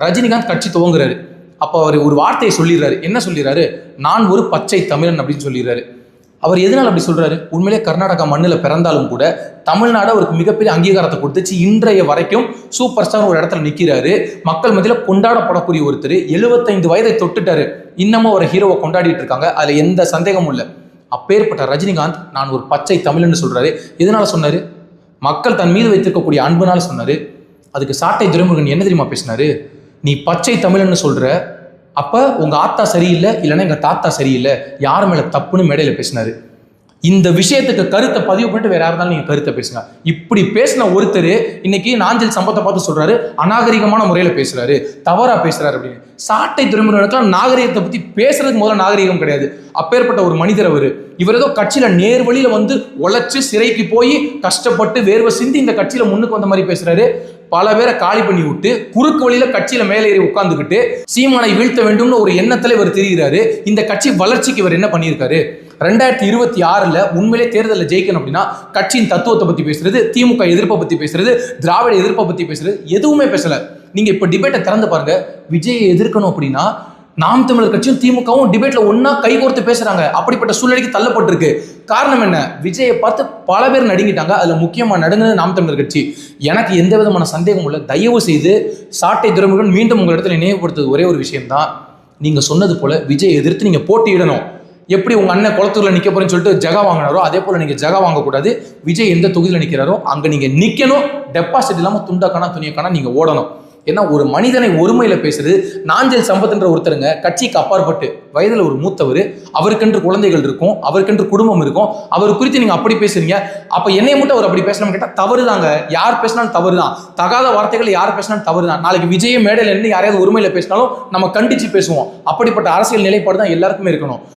ரஜினிகாந்த் கட்சி துவங்குறாரு. அப்போ அவர் ஒரு வார்த்தையை சொல்லிடுறாரு. என்ன சொல்லிடுறாரு? நான் ஒரு பச்சை தமிழன் அப்படின்னு சொல்லிடுறாரு. அவர் எதனால் அப்படி சொல்றாரு? உண்மையிலே கர்நாடகா மண்ணில் பிறந்தாலும் கூட தமிழ்நாடு அவருக்கு மிகப்பெரிய அங்கீகாரத்தை கொடுத்துச்சு. இன்றைய வரைக்கும் சூப்பர் ஸ்டார் ஒரு இடத்துல நிற்கிறாரு மக்கள் மத்தியில் கொண்டாடப்படக்கூடிய ஒருத்தர். எழுபத்தைந்து வயதை தொட்டுட்டாரு. இன்னமும் ஒரு ஹீரோவை கொண்டாடிட்டு இருக்காங்க. அதில் எந்த சந்தேகமும் இல்லை. அப்பேற்பட்ட ரஜினிகாந்த் நான் ஒரு பச்சை தமிழ்னு சொல்றாரு. எதனால சொன்னாரு? மக்கள் தன் மீது வைத்திருக்கக்கூடிய அன்புனால சொன்னாரு. அதுக்கு சாட்டை துரைமுருகன் என்ன தெரியுமா பேசினாரு? நீ பச்சை தமிழன்னு சொல்கிற அப்போ உங்கள் ஆத்தா சரியில்லை இல்லைன்னா எங்கள் தாத்தா சரியில்லை. யார் மேலே தப்புன்னு மேடையில் பேசினார். இந்த விஷயத்துக்கு கருத்தை பதிவு பண்ணிட்டு வேற யார் இருந்தாலும் கருத்தை பேசுங்க. இப்படி பேசின ஒருத்தர் இன்னைக்கு நாஞ்சல் சம்பத்தை பார்த்து சொல்கிறாரு அநாகரிகமான முறையில் பேசுகிறாரு தவறா பேசுகிறாரு அப்படின்னு. சாட்டை துறைமுறைகளுக்கெல்லாம் நாகரிகத்தை பற்றி பேசுறதுக்கு முதல்ல நாகரிகம் கிடையாது. அப்பேற்பட்ட ஒரு மனிதர் அவர். இவர் ஏதோ கட்சியில் நேர்வழியில் வந்து உழைச்சி சிறைக்கு போய் கஷ்டப்பட்டு வேர்வை சிந்தி இந்த கட்சியில் முன்னுக்கு வந்த மாதிரி பேசுகிறாரு பல பேரை காலி பண்ணி விட்டு குறுக்கு வழியில கட்சியில மேலே ஏறி உட்கார்ந்துக்கிட்டு சீமானை வீழ்த்த வேண்டும்னு ஒரு எண்ணத்துல இவர் தெரிகிறாரு இந்த கட்சி வளர்ச்சிக்கு இவர் என்ன பண்ணியிருக்காரு? ரெண்டாயிரத்தி இருபத்தி ஆறுல உண்மையிலே தேர்தலில் ஜெயிக்கணும் அப்படின்னா கட்சியின் தத்துவத்தை பத்தி பேசுறது திமுக எதிர்ப்பை பத்தி பேசுறது திராவிட எதிர்ப்பை பத்தி பேசுறது எதுவுமே பேசல. நீங்க இப்ப டிபேட்டை திறந்து பாருங்க. விஜயை எதிர்க்கணும் அப்படின்னா நாம் தமிழர் கட்சியும் திமுகவும் டிபேட்ல ஒன்னா கைகோர்த்து பேசுறாங்க. அப்படிப்பட்ட சூழ்நிலைக்கு தள்ளப்பட்டிருக்கு. காரணம் என்ன? விஜயை பார்த்து பல பேர் நடுங்கிட்டாங்க. அதுல முக்கியமா நடுங்கினது நாம் தமிழர் கட்சி. எனக்கு எந்த விதமான சந்தேகமும் இல்லை. தயவு செய்து சாட்டை துறைமுகன் மீண்டும் உங்க இடத்துல நினைவுபடுத்துவது ஒரே ஒரு விஷயம்தான். நீங்க சொன்னது போல விஜய் எதிர்த்து நீங்க போட்டியிடணும். எப்படி உங்க அண்ணன் குளத்தூர்ல நிக்க போறேன்னு சொல்லிட்டு ஜகா வாங்கினாரோ அதே போல நீங்க ஜகா வாங்கக்கூடாது. விஜய் எந்த தொகுதியில் நிக்கிறாரோ அங்க நீங்க நிக்கணும். டெபாசிட் இல்லாம துண்டக்கானா துணியக்கானா நீங்க ஓடணும். ஏன்னா ஒரு மனிதனை ஒருமையில பேசுறது நாஞ்சல் சம்பத்ன்ற ஒருத்தருங்க கட்சிக்கு அப்பாற்பட்டு வயதுல ஒரு மூத்தவர் அவருக்கென்று குழந்தைகள் இருக்கும் அவருக்கென்று குடும்பம் இருக்கும் அவர் குறித்து நீங்க அப்படி பேசுறீங்க அப்ப என்னை மட்டும் அவர் அப்படி பேசணும் கேட்டா தவறுதாங்க. யார் பேசினாலும் தவறுதான். தகாத வார்த்தைகள் யார் பேசினாலும் தவறுதான். நாளைக்கு விஜய மேடையில் இருந்து யாரையாவது ஒருமையில பேசினாலும் நம்ம கண்டிச்சு பேசுவோம். அப்படிப்பட்ட அரசியல் நிலைப்பாடு தான் எல்லாருக்குமே இருக்கணும்.